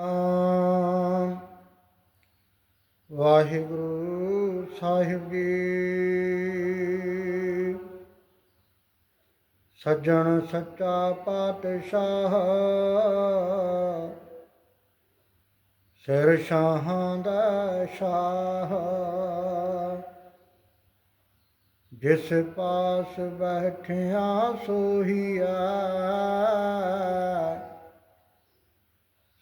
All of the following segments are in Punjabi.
ਆਮ। ਵਾਹਿਗੁਰੂ ਸਾਹਿਬ ਜੀ। ਸੱਜਣ ਸੱਚਾ ਪਾਤਸ਼ਾਹ। ਸਿਰ ਸ਼ਾਹਾਂ ਦਾ ਸ਼ਾਹ। ਜਿਸ ਪਾਸ ਬੈਠਿਆ ਸੋਹੀਆ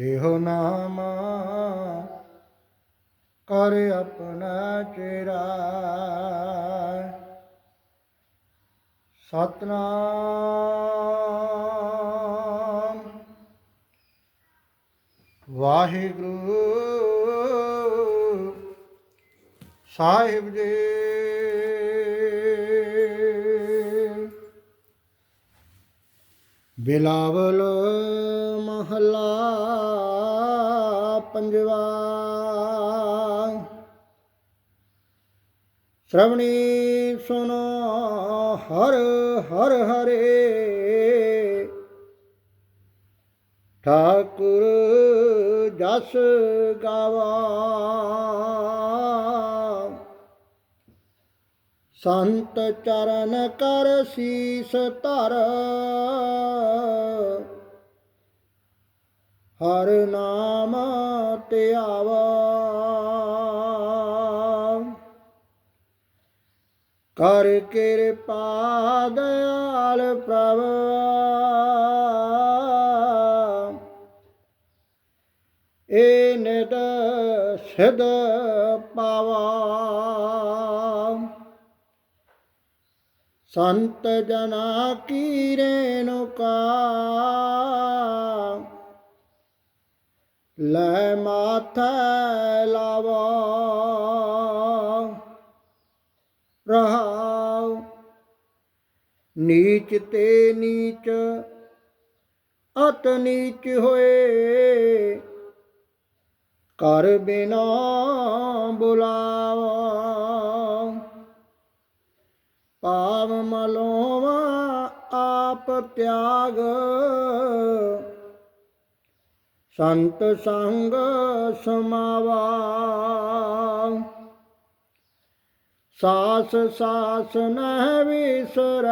ਦੇਹੁ ਨਾਮ ਕਰ ਆਪਣਾ ਚੇਰਾ ਸਤਨਾਮ। ਵਾਹਿਗੁਰੂ ਸਾਹਿਬ ਜੀ। ਬਿਲਾਵਲ ਮਹਲਾ ਪੰਜਵਾ। ਸ਼੍ਰਵਣੀ ਸੁਨੋ ਹਰ ਹਰ ਹਰੇ। ਠਾਕੁਰ ਜਸ ਗਾਵਾ। ਸੰਤ ਚਰਨ ਕਰ ਸੀਸ ਧਰ। ਹਰ ਨਾਮ ਧਿਆਵਾ। ਕਰ ਕਿਰਪਾ ਦਇਆਲ ਪ੍ਰਭ। ਏ ਨਿਦ ਸਿਧ ਪਾਵਾ। ਸੰਤ ਜਨਾ ਕੀ। ਰੇਣੁਕਾ ਲੈ ਮਾਥੈ ਲਾਵਾ। ਰਹਾਉ ਨੀਚ ਤੇ ਨੀਚ, ਅਤ ਨੀਚ ਹੋਏ। ਕਰ ਬਿਨਾ ਬੁਲਾਵਾ। ਪਾਵ ਮਲੋਵਾ ਆਪ ਤਿਆਗ। ਸੰਤ ਸੰਗ ਸਮਾਵਾ। ਸਾਸ ਸਾਸ ਨਹਿ ਵਿਸਰੈ।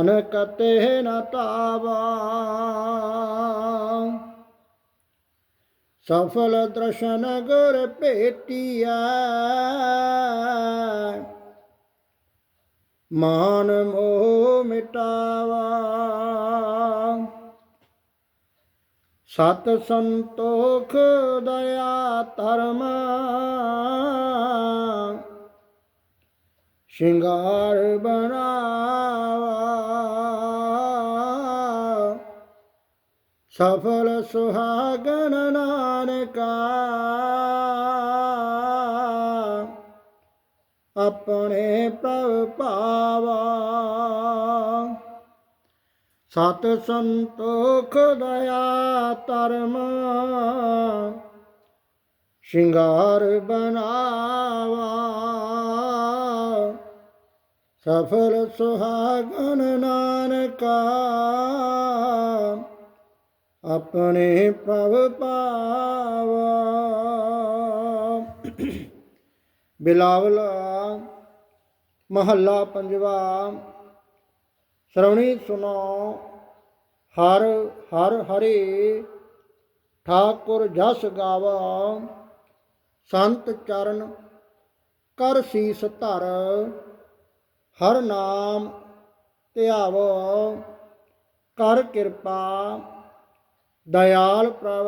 ਅਨਕਤੇ ਨ ਤਾਵਾ। ਸਫਲ ਦਰਸ਼ਨ ਗੁਰ ਭੇਟਿਆ ਮਾਨ ਮੋਹ ਮਿਟਾਵਾ। ਸਤ ਸੰਤੋਖ ਦਇਆ ਧਰਮ। ਸ਼ਿੰਗਾਰ ਬਣਾਵਾ। ਸਫਲ ਸੁਹਾਗਣ ਨਾਨਕਾ। ਆਪਣੇ ਪ੍ਰਭ ਪਾਵਾ ਸਤ ਸੰਤੋਖ ਦਇਆ ਧਰਮ, ਸ਼ਿੰਗਾਰ ਬਣਾਵਾ। ਸਫਲ ਸੁਹਾਗਣ ਨਾਨਕਾ, ਆਪਣੇ ਪ੍ਰਭ ਪਾਵਾ ਬਿਲਾਵਲ, ਮਹੱਲਾ ਪੰਜਵਾ, ਸ਼੍ਰਵਣੀ ਸੁਨੋ, ਹਰ ਹਰ ਹਰੇ, ਠਾਕੁਰ ਜਸ ਗਾਵਾ, ਸੰਤ ਚਰਨ ਕਰ ਸੀਸ ਧਰ, ਹਰ ਨਾਮ ਧਿਆਵੋ, ਕਰ ਕਿਰਪਾ, ਦਇਆਲ ਪ੍ਰਭ,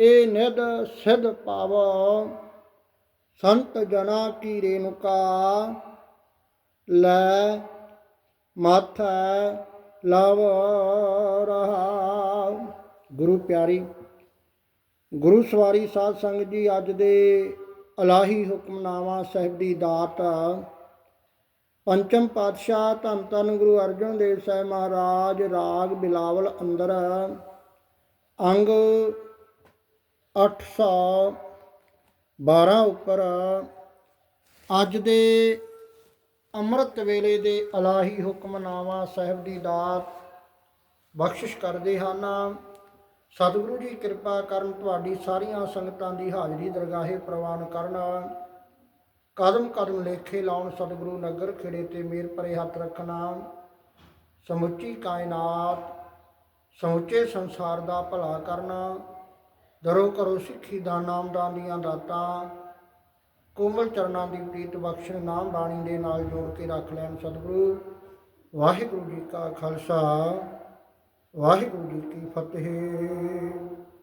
ਏ ਨਿਧ ਸਿਧ ਪਾਵੋ। ਸੰਤ ਜਨਾ ਕੀ ਰੇਨੁਕਾ ਲੈ ਮਾਥੈ ਲਵ ਰਹਾ। ਗੁਰੂ ਪਿਆਰੀ, ਗੁਰੂ ਸਵਾਰੀ ਸਾਧ ਸੰਗਤ ਜੀ, ਅੱਜ ਦੇ ਅਲਾਹੀ ਹੁਕਮਨਾਮਾ ਸਾਹਿਬ ਦੀ ਦਾਤ ਪੰਚਮ ਪਾਤਸ਼ਾਹ ਧੰਨ ਧੰਨ ਗੁਰੂ ਅਰਜਨ ਦੇਵ ਸਾਹਿਬ ਮਹਾਰਾਜ, ਰਾਗ ਬਿਲਾਵਲ ਅੰਦਰ, ਅੰਗ 812 ਉੱਪਰ, ਅੱਜ ਦੇ ਅੰਮ੍ਰਿਤ ਵੇਲੇ ਦੇ ਅਲਾਹੀ ਹੁਕਮਨਾਮਾ ਸਾਹਿਬ ਦੀ ਦਾਤ ਬਖਸ਼ਿਸ਼ ਕਰਦੇ ਹਨ। ਸਤਿਗੁਰੂ ਜੀ ਕਿਰਪਾ ਕਰਨ ਤੁਹਾਡੀ ਸਾਰੀਆਂ ਸੰਗਤਾਂ ਦੀ ਹਾਜ਼ਰੀ ਦਰਗਾਹੇ ਪ੍ਰਵਾਨ ਕਰਨਾ। ਕਦਮ ਕਦਮ ਲੇਖੇ ਲਾਉਣ ਸਤਿਗੁਰੂ ਨਗਰ ਖੇੜੇ ਤੇ ਮੇਰ ਭਰੇ ਹੱਥ ਰੱਖਣਾ। ਸਮੁੱਚੀ ਕਾਇਨਾਤ, ਸਮੁੱਚੇ ਸੰਸਾਰ ਦਾ ਭਲਾ ਕਰਨਾ। ਦਰੋ ਕਰੋ ਸਿੱਖੀ ਦਾ ਨਾਮਦਾਨ ਦੀਆਂ ਦਾਤਾਂ। ਕੋਮਲ ਚਰਨਾਂ ਦੀ ਪ੍ਰੀਤ ਬਖਸ਼ਣ ਨਾਮ ਬਾਣੀ ਦੇ ਨਾਲ ਜੋੜ ਕੇ ਰੱਖ ਲੈਣ ਸਤਿਗੁਰੂ। ਵਾਹਿਗੁਰੂ ਜੀ ਕਾ ਖਾਲਸਾ, ਵਾਹਿਗੁਰੂ ਜੀ ਕੀ ਫਤਿਹ।